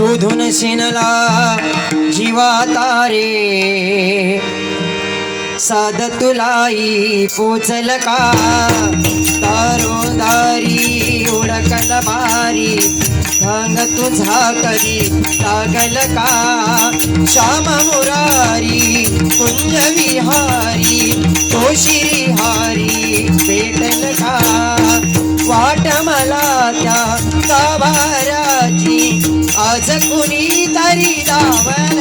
शोधून शिनला जीवा तारे साध तुलाई पोचल का? तारो दारी उडकल बारी भांग तुझा कधी लागल का? श्याम मुरारी कुंज विहारी. तो श्रीहारी भेटल का? आठ मला त्या गाभाराची आज कुणी तरी दावल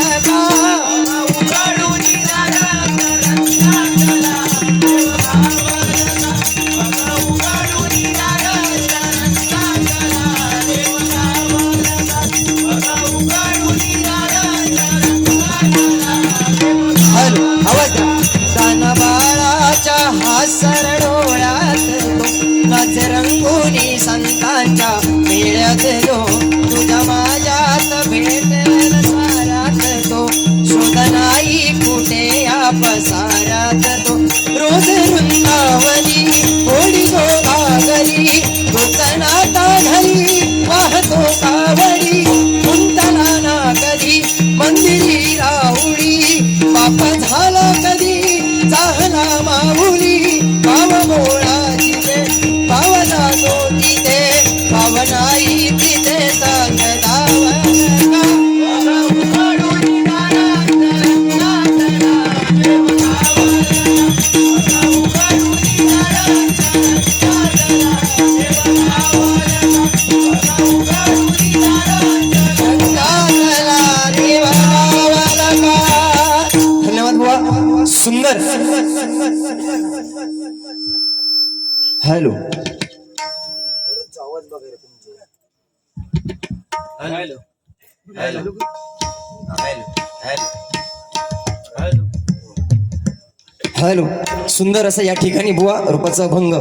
सुंदर असं या ठिकाणी बुवा रूपाचा भंग.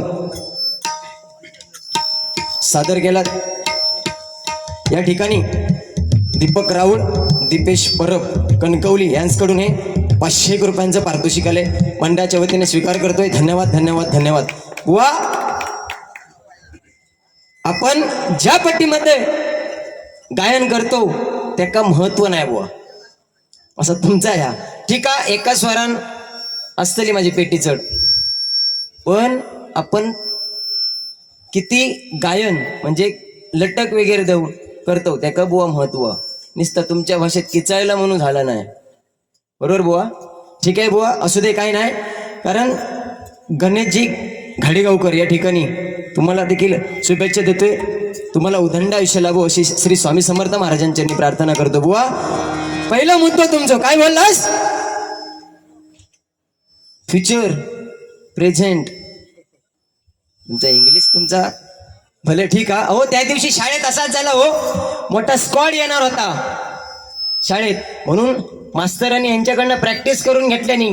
सादर केला या ठिकाणी दीपक राऊळ दीपेश परब कणकवली यांचकडून हे पाचशे एक रुपयांचं पारितोषिक आले मंडळाच्या वतीने स्वीकार करतोय. धन्यवाद धन्यवाद धन्यवाद. बुवा आपण ज्या पट्टीमध्ये गायन करतो त्याका महत्त्व नाही बुवा. असं तुमचा ह्या. ठीक आहे एका स्वरान असतली माझी पेटी चढ. पण आपण किती गायन म्हणजे लटक वगैरे देऊन करतो त्याका बुवा महत्त्व. नुसतं तुमच्या भाषेत किचायला म्हणून झालं नाही. बरोबर बुवा? ठीक आहे बुवा असू दे काही नाही. कारण गणेशजी घाडेगावकर या ठिकाणी तुम्हाला देखील शुभेच्छा देतोय. तुम्हाला उदंड आयुष्य लाभो अशी श्री स्वामी समर्थ महाराजांच्यानी प्रार्थना करतो बुवा. पहिला मुद्दा तुमचं. काय बोललास? फ्युचर प्रेझेंट तुमचा इंग्लिश तुमचा भले ठीक आहे अहो त्या दिवशी शाळेत असाच झाला हो. मोठा स्क्वॉड येणार होता. शाळेत. म्हणून मास्तरांनी यांच्याकडनं प्रॅक्टिस करून घेतल्यानी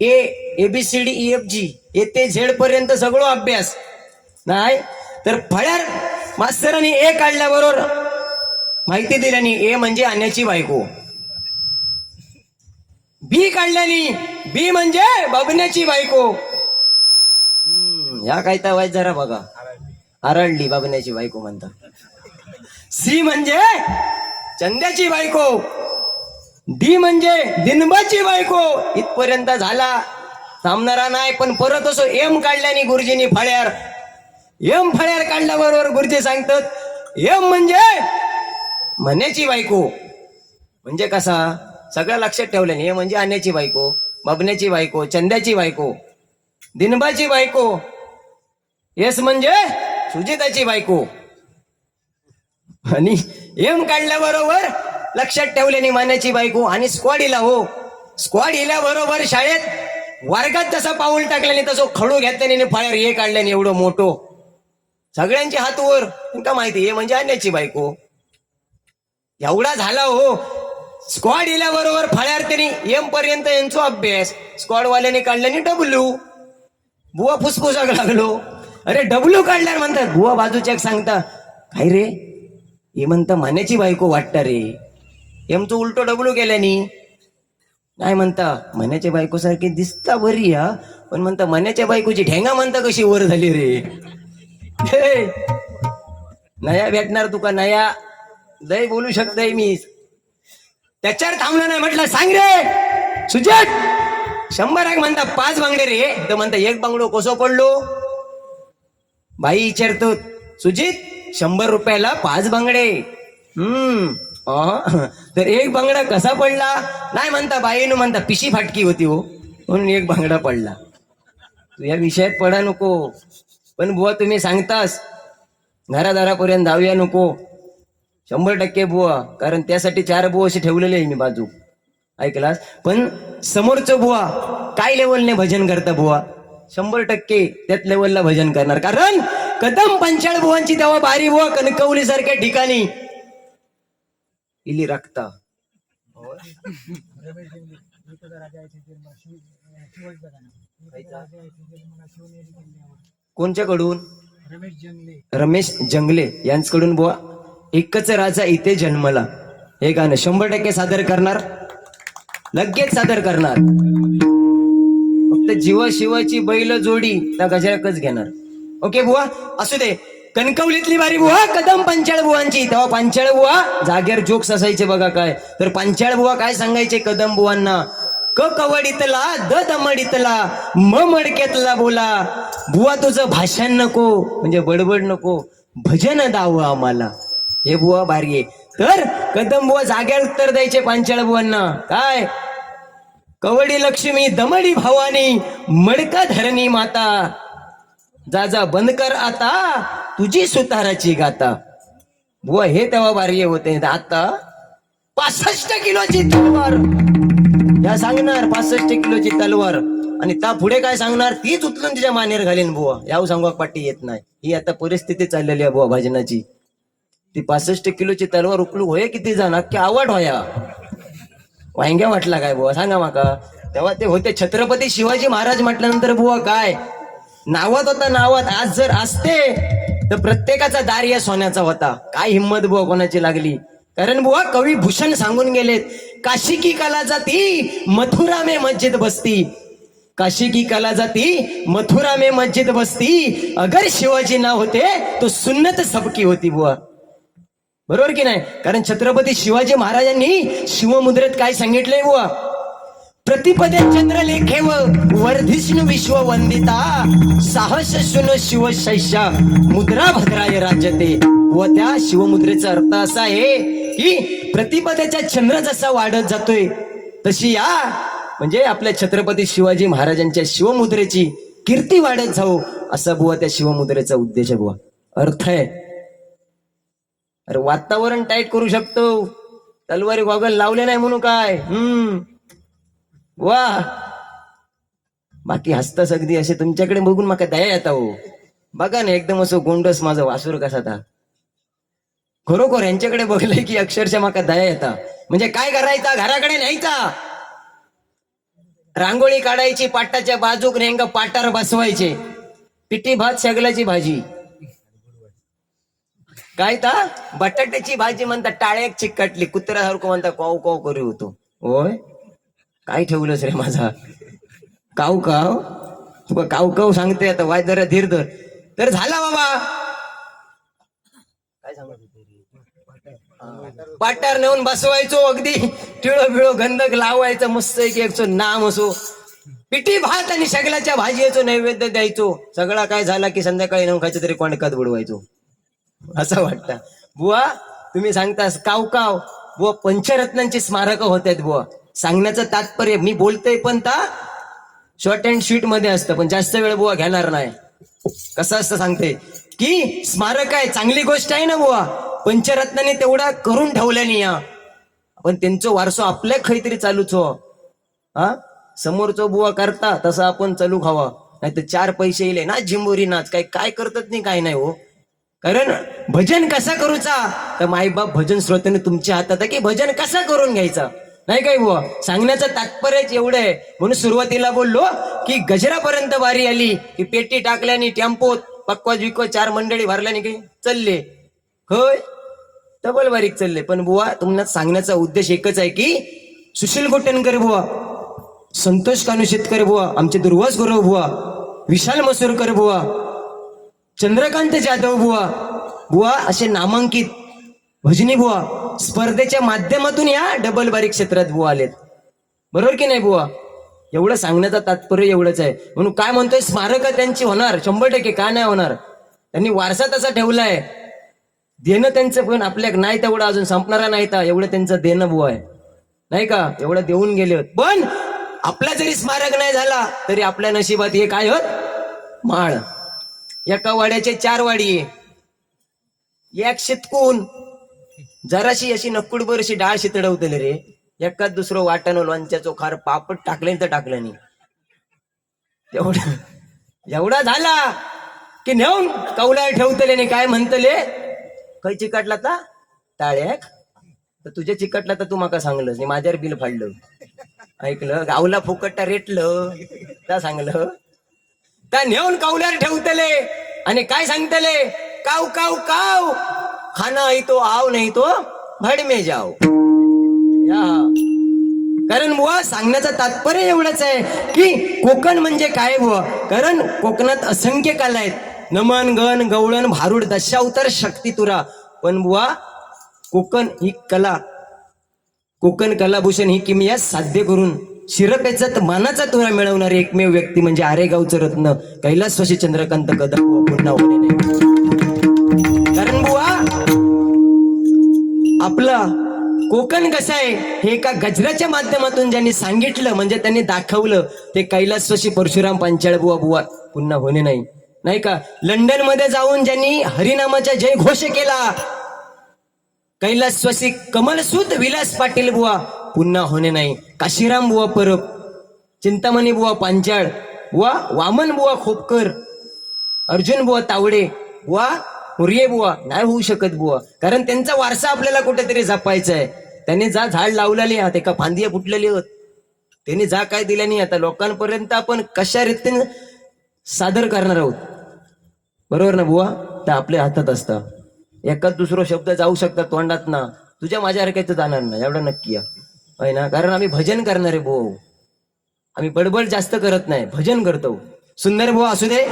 A A B C D E F G A ते झेड पर्यंत सगळं अभ्यास. नाही? तर फळ्यार मास्तरांनी ए काढल्याबरोबर माहिती दिल्यानी ए म्हणजे आणण्याची बायको. बी काढल्यानी. बी म्हणजे बबण्याची बायको. हम्म, ह्या काय तर वाईट जरा बघा. आरळली बबण्याची बायको म्हणतात सी म्हणजे चंद्याची बायको. डी म्हणजे दिनबाची बायको. इथपर्यंत झाला. थांबणारा नाही पण परत असो एम काढल्याने गुरुजींनी फळ्यार. एम फळ्यार काढल्याबरोबर गुरुजी सांगतात एम म्हणजे म्हण्याची बायको. म्हणजे कसा? सगळं लक्षात ठेवल्याने हे म्हणजे आण्याची बायको बबण्याची बायको चंद्याची बायको दिनबाची बायको येस म्हणजे सुजिताची बायको. आणि एम काढल्याबरोबर लक्षात ठेवल्याने मान्याची बायको आणि स्क्वॉड इला हो. स्क्वॉड इल्याबरोबर शाळेत वर्गात तसा पाऊल टाकल्याने तसं खडू घेतल्याने फायर हे काढल्याने एवढं मोठं. सगळ्यांचे हात वर. का माहिती हे म्हणजे आणण्याची बायको. एवढा झाला हो. स्क्वॉड इल्याबरोबर फळ्यार त्यांनी एम पर्यंत यांचा अभ्यास. स्क्वॉड वाल्याने काढल्याने डब्ल्यू बुवा फुसफुसाक लागलो. अरे डब्ल्यू काढल्यावर म्हणतात बुवा बाजूच्या एक सांगता काय रे? हे म्हणता मान्याची बायको वाटतं रे. एमचं उलटो डब्ल्यू केल्यानी. नाही म्हणता मन्याच्या बायको सारखी दिसता बरी हा पण म्हणता मन्याच्या बायकोची ठेंगा म्हणता कशी वर झाली रे. नया भेटणार तुका नया. लय बोलू शकतय मी. त्याच्यावर थांबलं नाही म्हटलं सांग रे. सुजत शंभर एक म्हणता पाच बांगडे रे. तर म्हणता एक बांगडो कसो पडलो. बाई विचारतो सुजित शंभर रुपयाला पाच बांगडे. हम्म तर एक बांगडा कसा पडला? नाही म्हणता बाईनं म्हणता पिशी फाटकी होती हो म्हणून एक बांगडा पडला. तू या विषयात पडा नको पण बुवा तुम्ही सांगतास घरादारापर्यंत धावूया नको. शंभर टक्के बुवा कारण त्यासाठी चार बुवा असे ठेवलेले आहे मी बाजू. ऐकलास? पण समोरचं बुवा काय लेवलने भजन करता बुवा? शंभर टक्के त्यात लेवलला भजन करणार. कारण कदम पंचाळ बुवांची तेव्हा बारी बुवा कणकवली सारख्या ठिकाणी. इली रक्ता कोणच्याकडून? रमेश जंगले. यांच्याकडून बुवा एकच राजा इथे जन्मला. हे गाणं शंभर टक्के सादर करणार. लगेच सादर करणार. फक्त जीवा शिवाची बैल जोडी त्या गजराकच घेणार. ओके बुवा असू दे. कणकवलीतली बारी बुवा कदम पंचाळ बुवांची. तेव्हा पंचाळ बुवा जागेर जोक्स असायचे बघा काय. तर पंचाळ बुवा काय सांगायचे कदम बुवांना? क कवडीतला द दमडीतला म मडक्यातला बोला. बुवा तुझं भाषण नको म्हणजे बडबड नको. भजन दाव आम्हाला. हे बुवा भारी आहे तर कदम बुवा जाग्यावर उत्तर द्यायचे पांचाळ बुवांना. काय? कवडी लक्ष्मी दमडी भावानी मडका धरणी माता. जा जा बंद कर आता. तुझी सुताराची गाता. बुवा हे तेव्हा भारी होते. आता पासष्ट किलोची तलवार. या सांगणार पासष्ट किलोची तलवार. आणि त्या पुढे काय सांगणार? तीच उचलून तिच्या मानेर घालीन बुवा. याव सांगवा पाठी येत नाही. ही आता परिस्थिती चाललेली आहे बुवा भजनाची. ती पासष्ट किलोची तलवार उकलू होय किती जण अख्खे आवड होया. वांग्या म्हटला काय बुवा? सांगा माका. तेव्हा ते होते छत्रपती शिवाजी महाराज म्हटल्यानंतर बुवा काय? नावात होता नावात. आज जर असते तर प्रत्येकाचा दार या सोन्याचा होता. काय हिंमत बुवा कोणाची लागली? कारण बुवा कवी भूषण सांगून गेलेत काशी की कला जाती मथुरा मे मस्जिद बसती. काशी की कला जाती मथुरा मे मस्जिद बसती. अगर शिवाजी ना होते तो सुन्नत सबकी होती बुवा. बरोबर की नाही? कारण छत्रपती शिवाजी महाराजांनी शिवमुद्रेत काय सांगितलंय बुवा? प्रतिपदे चंद्रलेखेव वर्धिष्णु विश्व वंदिता साहस शुन शिव शैषा मुद्रा भद्राय राज्यते. व त्या शिवमुद्रेचा अर्थ असा आहे की प्रतिपदेचा चंद्र जसा वाढत जातोय तशी या म्हणजे आपल्या छत्रपती शिवाजी महाराजांच्या शिवमुद्रेची कीर्ती वाढत जाऊ असा बुवा त्या शिवमुद्रेचा उद्देश आहे बुवा. अर्थ आहे. अरे वातावरण टाईट करू शकतो. तलवारी गॉगल लावले नाही म्हणून काय? हम्म. वा. बाकी हसतस अगदी असे तुमच्याकडे बघून माका दया येता हो. बघा ना एकदम असं गोंडस माझं वासूर कसा था. खरोखर यांच्याकडे बघलंय की अक्षरशः माका दया येता. म्हणजे काय करायचा? घराकडे न्यायचा. रांगोळी काढायची पाटाच्या बाजूक नेंग पाटार बसवायचे. पिठी भात शेगलाची भाजी. काय तर बटाट्याची भाजी म्हणता टाळ्याक चिकटली. कुत्र्यासारखं म्हणता काऊ काव करू होतो होय? काय ठेवलंस रे माझा? काव काव तुका काव काव सांगते आता वाय जरा धीर धर. तर झाला बाबा. काय सांगत पाटार नेऊन बसवायचो अगदी. टिळो बिळो गंधक लावायचं मस्त एक एकचो नाम असो. पिठी भात आणि सगळ्याच्या भाजीचो नैवेद्य द्यायचो. सगळा काय झाला की संध्याकाळी नेऊन खायचं तरी कोणकात बुडवायचो. असं वाटतं. बुवा तुम्ही सांगतास काव काव. बुवा पंचरत्नांची स्मारक होत आहेत बुवा. सांगण्याचं तात्पर्य मी बोलतोय पण ता शॉर्ट अँड स्वीटमध्ये असतं पण जास्त वेळ बुवा घेणार नाही. कसं असतं सांगते? की स्मारक आहे चांगली गोष्ट आहे ना बुवा. पंचरत्नाने तेवढा करून ठेवल्याने या. पण त्यांचं वारसो आपल्या काहीतरी चालूच हो. हा? समोरचं बुवा करता तसं आपण चालू खावा. नाही तर चार पैसे येले ना झिंबोरी नाच काय काय करतात नाही काय नाही हो. कारण भजन कसा करूचा? तर माईबाप भजन श्रोत्याने तुमच्या हातात आहे की भजन कसा करून घ्यायचा? नाही काय बुवा? सांगण्याचं तात्पर्यच एवढं आहे. म्हणून सुरुवातीला बोललो की गजरापर्यंत वारी आली की पेटी टाकल्याने टेम्पोत पक्वाज विकवा चार मंडळी भरल्याने काही चालले. होय? डबल बारीक चालले. पण बुवा तुम्हाला सांगण्याचा उद्देश एकच आहे की सुशील गोटेनकर बुवा संतोष कानू शेतकरी बुवा आमचे दुर्वास गुरव बुवा विशाल मसूरकर बुवा चंद्रकांत जाधव बुवा बुवा असे नामांकित भजनी बुवा स्पर्धेच्या माध्यमातून या डबल बारीक क्षेत्रात बुवा आलेत. बरोबर की नाही बुवा? एवढं सांगण्याचं तात्पर्य एवढंच आहे. म्हणून काय म्हणतोय? स्मारक त्यांची होणार शंभर टक्के का नाही होणार? त्यांनी वारसा तसा ठेवलाय. देणं त्यांचं पण आपल्या नाही तेवढं अजून संपणारा नाही तर एवढं त्यांचं देणं बुवा आहे. नाही का? एवढं देऊन गेले होत. पण आपला जरी स्मारक नाही झाला तरी आपल्या नशिबात हे काय होत? माळ. एका वाड्याचे चार वाडी. एक शितकून. जराशी अशी नक्कुडभर अशी डाळ शितडवतली रे. एकाच दुसरं वाटण लोणच्याचो खार पापड टाकले तर टाकलं नाही एवढा झाला की नेऊन कौला ठेवतले नाही काय म्हणतले? खै चिकटला ता? टाळ्याक? तर तुझ्या चिकटला तर तू माका सांगलंस नाही माझ्यावर बिल फाडलं. ऐकलं? गावला फुकटटा रेटलं. त्या सांगलं? त्या नेऊन कौल्यावर ठेवतले. आणि काय सांगतले? काव काव काव. खाना आई तो आव नाही तो भड में जाओ या. कारण बुवा सांगण्याचं तात्पर्य एवढंच आहे की कोकण म्हणजे काय बुवा? कारण कोकणात असंख्य कला आहेत. नमन गण गवळण भारूड दशावतर शक्ती तुरा. पण बुवा कोकण ही कला. कोकण कलाभूषण ही किमया साध्य करून शिरपेचत मानाचा तुरा मिळवणारे एकमेव व्यक्ती म्हणजे आरेगावचं रत्न कैलासवासी चंद्रकांत कदम पुन्हा होणे नाही कारण बुवा आपला कोकण कसं आहे हे एका गजराच्या माध्यमातून ज्यांनी सांगितलं म्हणजे त्यांनी दाखवलं ते कैलासवासी परशुराम पांचाळ बुवा बुवा पुन्हा होणे नाही. नाही का? लंडनमध्ये जाऊन ज्यांनी हरिनामाचा जय घोष केला कैलासवासी कमलसूत विलास पाटील बुवा पुन्हा होणे नाही. काशीराम बुवा परब चिंतामणी बुवा पांचाळ वा वामन बुवा खोपकर अर्जुन बुवा तावडे वा हुर्ये बुवा नाही होऊ शकत बुवा. कारण त्यांचा वारसा आपल्याला कुठेतरी जपायचा आहे त्यांनी जा झाड लावलेली आहात एका फांदिया फुटलेली होत त्यांनी जा काय दिल्या नाही आता लोकांपर्यंत आपण कशा रीतीने सादर करणार आहोत? बरोबर ना बुवा? तर आपल्या हातात असतं. एकाच दुसरा शब्द जाऊ शकतात तोंडात ना तुझ्या माझ्यासारख्याचं जाणार ना एवढं नक्की आहे. होय ना? कारण आम्ही भजन करणारे भाऊ. आम्ही बडबड जास्त करत नाही. भजन करतो. सुंदर भाऊ असू दे.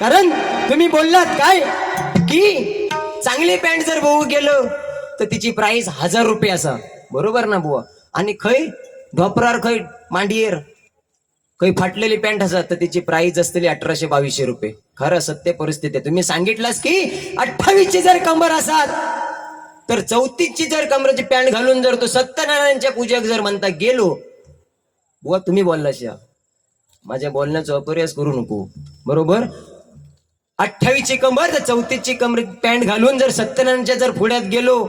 कारण तुम्ही बोललात काय? की चांगली पॅन्ट जर भाऊ गेलो तर तिची प्राइस हजार रुपये असा. बरोबर ना बुवा आणि खै धोपरार खै मांडियर काही फाटलेली पॅन्ट असत तर तिची प्राइस असतली अठराशे बावीसशे रुपये. खरं सत्य परिस्थिती आहे. तुम्ही सांगितलंस की अठ्ठावीसची जर कंबर असात तर चौतीसची जर कमरेची पॅन्ट घालून जर तो सत्यनारायणच्या पूजक जर म्हणता गेलो बुवा तुम्ही बोलला या माझ्या बोलण्याचा अपर्यास करू नको. बरोबर? अठ्ठावीसची कमर तर चौतीसची कमर पॅन्ट घालून जर सत्यनारायणच्या जर पुढ्यात गेलो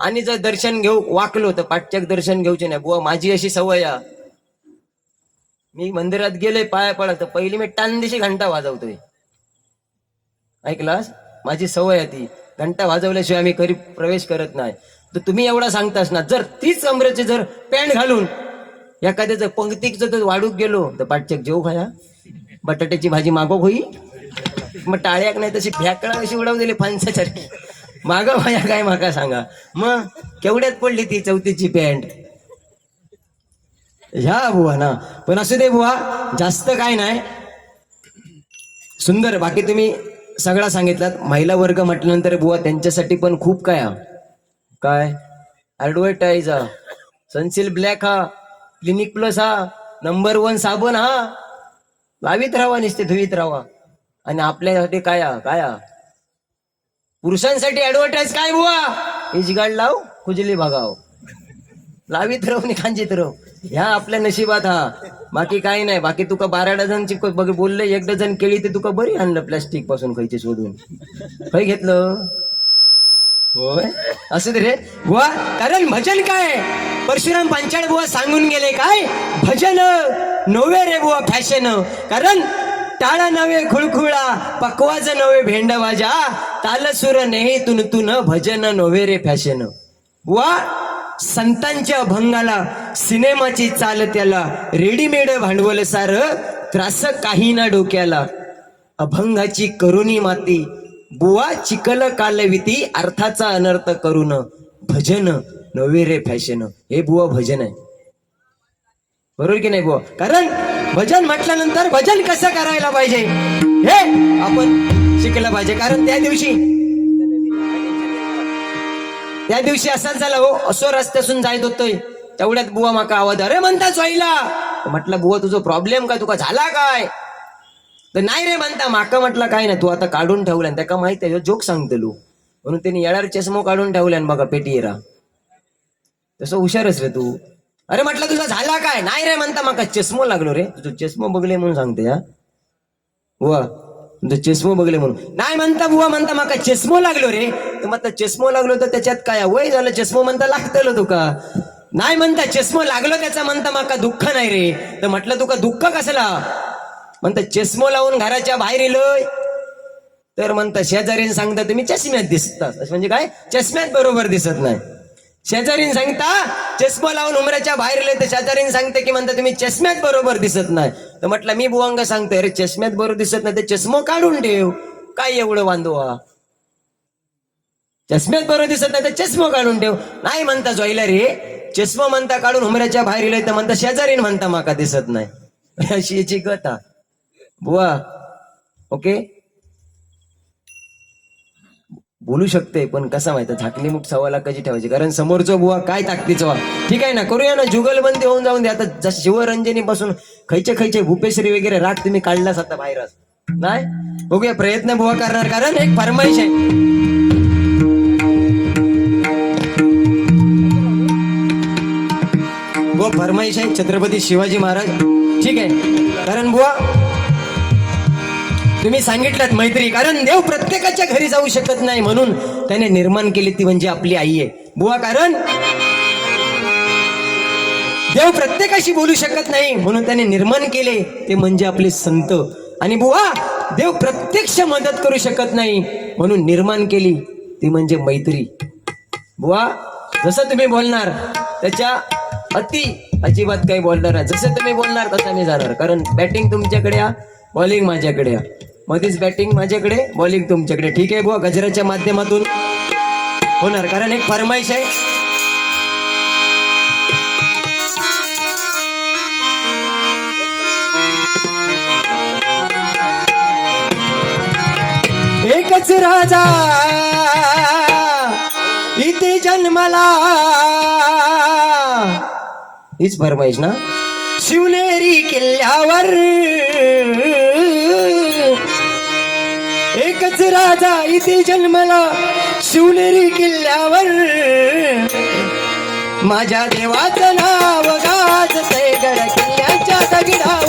आणि जर दर्शन घेऊ वाकलो तर पाठच्याक दर्शन घेऊचे नाही. बुवा माझी अशी सवय आहे. मी मंदिरात गेले पाया पडत तर पहिली मी टांदिशी घंटा वाजवतोय. ऐकलास माझी सवय आहे ती. घंटा वाजवल्याशिवाय आम्ही घरी प्रवेश करत नाही. तर तुम्ही एवढा सांगतास ना जर तीच कमरेचे जर पॅन्ट घालून एखाद्याचं पंक्तीचं जर वाढूक गेलो तर पाठच्याक जेऊ खाया. बटाट्याची भाजी मागो होई मग टाळ्याक नाही तशी भ्याकळा अशी उडवलेली फांसासारखी मागं भाया काय माका सांगा? मग केवढ्यात पडली ती चौथीची पॅन्ट? ह्या बुवा ना. पण असू दे बुवा जास्त काय नाही. सुंदर बाकी तुम्ही सगळा सांगितलात. महिला वर्ग म्हटल्यानंतर बुवा त्यांच्यासाठी पण खूप काय हा काय? ऍडव्हर्टाईज हा. सनसिल ब्लॅक हा. क्लिनिक प्लस हा. नंबर वन साबण हा. लावीत राहावा नुसते धुवीत राहावा. आणि आपल्यासाठी काय हा काय हा पुरुषांसाठी ऍडव्हर्टाईज काय बुवा? इजगाड लाव खुजली भागाव. लावीत राहू नि खांजीत राहू. ह्या आपल्या नशिबात हा. बाकी काही नाही. बाकी तुका बारा डझनची बघ बोलले एक डझन केळी ते तुका बरी आणलं प्लास्टिकपासून खायचे शोधून. खै घेतलं? होय? असं रे. बुवा कारण भजन काय? परशुराम पांचाळ बुवा सांगून गेले काय? भजन नव्हे रे बुवा फॅशन कारण टाळा नव्हे खुळखुळा पकवाज नव्हे भेंडवाजा तालसुर नेहे तुन तुन भजन नव्हे रे फॅशन बुवा संतांच्या अभंगाला सिनेमाची चाल त्याला रेडीमेड भांडवल सार त्रास काही ना डोक्याला. अभंगाची करुणी माती बुवा चिकल कालविती अर्थाचा अनर्थ करून भजन नवे रे फॅशन. हे बुवा भजन आहे. बरोबर की नाही बुवा? कारण भजन म्हटल्यानंतर भजन कसं करायला पाहिजे? हे आपण शिकलं पाहिजे. कारण त्या दिवशी त्या दिवशी असाच झाला हो. असो रस्त्यासून जायत होतोय. तेवढ्यात बुवा माका आवाज अरे म्हणता जोईला म्हटलं बुवा तुझं प्रॉब्लेम काय? तुका झाला काय? तर नाही रे म्हणता माका म्हटलं काय नाही. तू आता काढून ठेवल्यान. त्याका माहीत आहे जोक सांगतलो. म्हणून त्यांनी येणार चष्मो काढून ठेवल्यान बघा पेटी तसं हुशारच रे तू. अरे म्हटलं तुझा झाला काय? नाही रे म्हणता माका चष्मो लागलो रे. तुझं चष्मो बघले म्हणून सांगते हा. बुवा म्हणजे तुझं चष्मो बघले म्हणून. नाही म्हणता बुवा म्हणता माका चष्मो लागलो रे. तर म्हणता चष्मो लागलो तर त्याच्यात काय वय झालं चष्मो म्हणता लागतलो तुका. नाही म्हणता चष्मो लागलो त्याचा म्हणता माका दुःख नाही रे. तर म्हटलं तुका दुःख कसला? म्हणता चष्मो लावून घराच्या बाहेर येलोय तर म्हणता शेजारीन सांगता तुम्ही चष्म्यात दिसतात म्हणजे काय? चष्म्यात बरोबर दिसत नाही. शेजारीन सांगता चष्मा लावून उमऱ्याच्या बाहेर गेले तर शेजारीन सांगते की म्हणता तुम्ही चष्म्यात बरोबर दिसत नाही. तर म्हटलं मी बुवांग सांगतोय अरे चष्म्यात बरोबर दिसत नाही ते चष्मो काढून ठेव. काय एवढं वांदवा चष्म्यात बरोबर दिसत नाही तर चष्मो काढून ठेव. नाही म्हणता जोईला रे चष्मा म्हणता काढून उमऱ्याच्या बाहेर गेले तर म्हणता शेजारीन म्हणता माका दिसत नाही. अशी याची कथा. बुवा ओके? बोलू शकते पण कसा माहिती झाकली मुठ सवाला कशी ठेवायची? कारण समोरचं बुवा काय ताकदीचा वा ठीक आहे ना करूया ना जुगलबंदी होऊन जाऊन दे. आता जस शिवरंजनी पासून खैचे खैचे भूपेश्री वगैरे राग तुम्ही काढलाच आता बाहेरच नाही? बघूया प्रयत्न बुवा करणार कारण एक फरमाईश आहे. बुवा फरमाईश आहे छत्रपती शिवाजी महाराज. ठीक आहे. कारण बुवा तुम्ही सांगितलं मैत्री कारण देव प्रत्येकाच्या घरी जाऊ शकत नाही म्हणून त्याने निर्माण केली ती म्हणजे आपली आई आहे. बुवा कारण देव प्रत्येकाशी बोलू शकत नाही म्हणून त्याने निर्माण केले ते म्हणजे आपले संत. आणि बुवा देव प्रत्यक्ष मदत करू शकत नाही म्हणून निर्माण केली ती म्हणजे मैत्री. बुवा जसं तुम्ही बोलणार त्याच्या अति अजिबात काही बोलणार जसं तुम्ही बोलणार तसं मी जाणार. कारण बॅटिंग तुमच्याकडे या बॉलिंग माझ्याकडे मध्येच बॅटिंग माझ्याकडे बॉलिंग तुमच्याकडे. ठीक आहे बुवा गजराच्या माध्यमातून होणार. कारण एक फरमाईश आहे. एकच राजा इथे जन्मला. हीच फरमाईश ना? शिवनेरी किल्ल्यावर एकच राजा इथे जन्मला. शिवनेरी किल्ल्यावर. माझ्या देवाचं नाव गाजते गड किल्ल्याच्या दगडा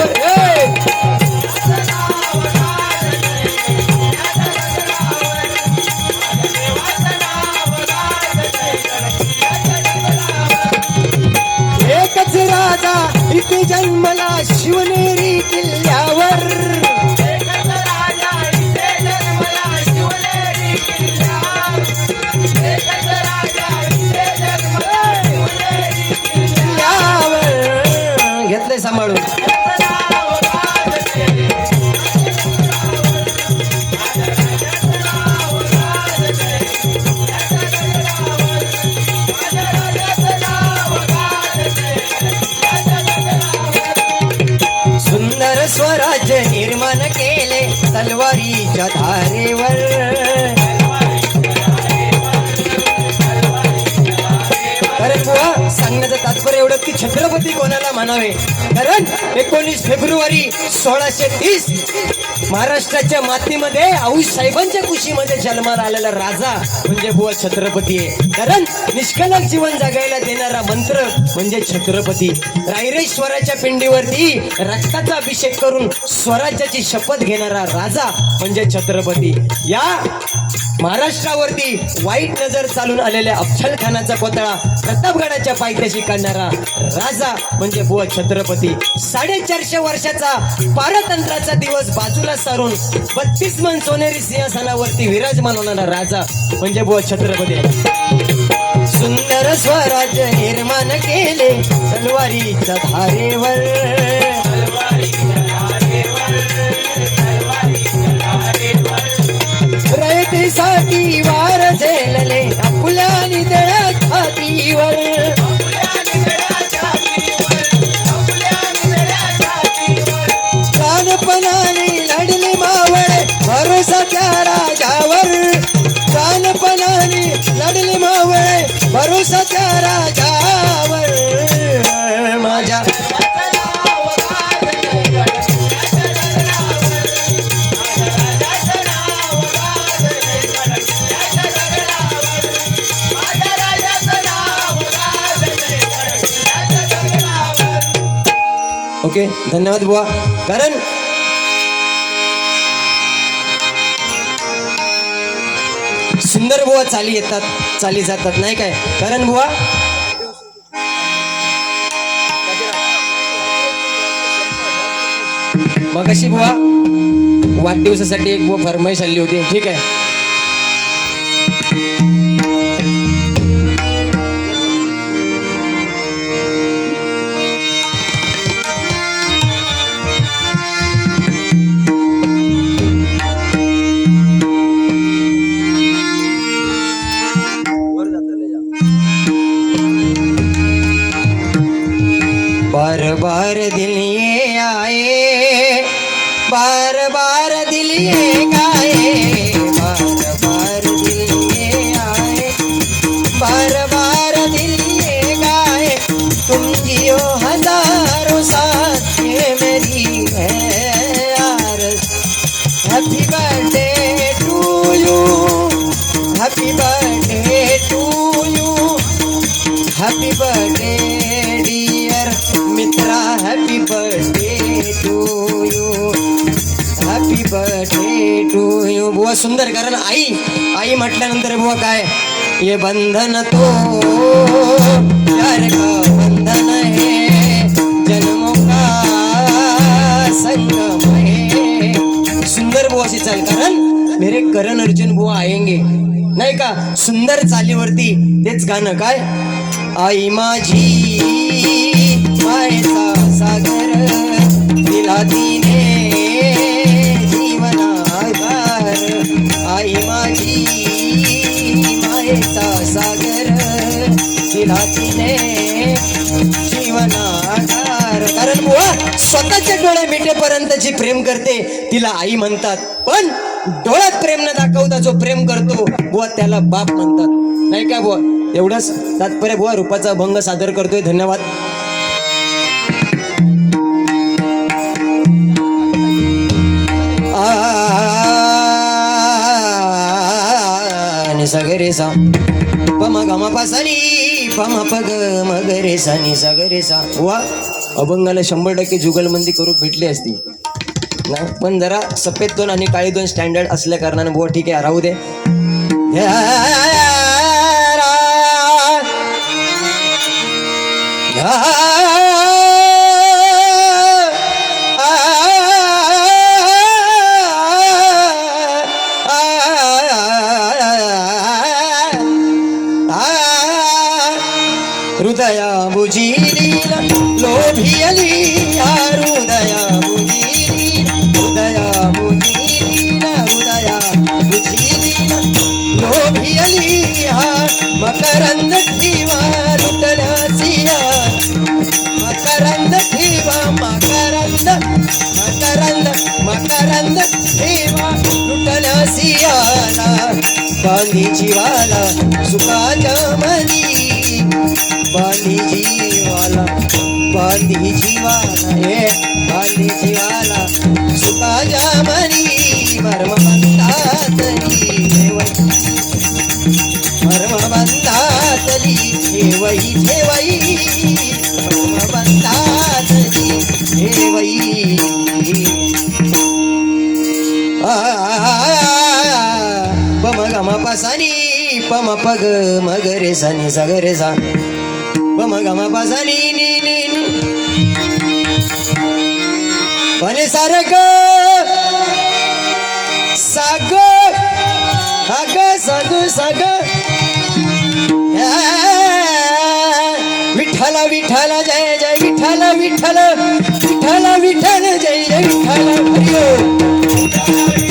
कारण बुवा सांगण्याचं तात्पर्य एवढं की छत्रपती कोणाला म्हणावे? कारण एकोणीस फेब्रुवारी सोळाशे तीस महाराष्ट्राच्या मातीमध्ये आऊस साहेबांच्या कुशीमध्ये जन्माला आलेला राजा म्हणजे बुवा छत्रपती आहे. कारण निष्कलक जीवन जगायला देणारा मंत्र म्हणजे छत्रपती. रायरेश्वराच्या पिंडीवरती रक्ताचा अभिषेक करून स्वराज्याची शपथ घेणारा राजा म्हणजे छत्रपती. या महाराष्ट्रावरती वाईट नजर चालून आलेल्या अफजल खानाचा कोतळा प्रतापगडाच्या पायथ्याशी काढणारा राजा म्हणजे बुवा छत्रपती. साडेचारशे वर्षाचा पारतंत्राचा दिवस बाजूला सारून बत्तीस मन सोनेरी सिंहासनावरती विराजमान होणारा राजा म्हणजे बुवा छत्रपती. सुंदर स्वराज्य निर्माण केले तलवारीच्या धारेवर. रयतेसाठी वार झेलले आपल्या निदळ्या छातीवर. प्राणपणाने लढले मावळे भरोसा त्या राजावर. प्राणपणाने लढले मावळे त्या राजा ओके धन्यवाद बुवा कारण सुंदर बुवा चाली येतात चाली जातात नाही काय? कारण बुवा मग अशी बुवा वाढदिवसासाठी एक बुवा फरमाईश आली होती. ठीक आहे. बार बार दिल ये आए बार बार दिल ये गाए बार बार दिल आए बार बार गाए। तुम जियो हज़ारों साथ मेरी, है birthday to you happy birthday तू बुवा सुंदर कारण आई आई म्हटल्यानंतर बुवा काय? ये बंधन तो प्यार का बंधन है जन्मों का संगम है। सुंदर बुवाशी चाल कारण मेरे करण अर्जुन बुवा आयंगे नाही का? सुंदर चालीवरती तेच गाणं काय? आई माझी मायेचा सागर दिला ती कारण स्वतःच्या डोळे मिटेपर्यंतची प्रेम करते तिला आई म्हणतात. पण डोळ्यात प्रेम न दाखवता जो प्रेम करतो बुवा त्याला बाप म्हणतात. नाही का बुवा? एवढंच तात्पर्य बुवा रूपाचा भंग सादर करतोय. धन्यवाद. आ सगरे सा. पमा गमा पसनी पग मगरे सा सा वा अभंगाला शंभर टक्के जुगलबंदी करू भेटली असती. ना पण जरा सफेद दोन आणि काळी दोन स्टँडर्ड असल्या कारणाने बुवा ठीक आहे राहू दे. या जीवाला सुखाच्या मनी बांधी जीवाला बांधी जीवाला हे बांधी जीवाला सुखाच्या मनी मर्म बंधातली ठेवई मर्म बंधातली ठेवई ठेवई. मर्म बंधातली ठेवई. आ पम पग मग रे सनी ग रे सा पम गम पसनी नी नि. नी पने सार ग साग ग सग. सग विठ्ठल विठ्ठल जय जय विठ्ठल विठ्ठल. विठ्ठल विठ्ठल जय जय विठ्ठल. हरिओ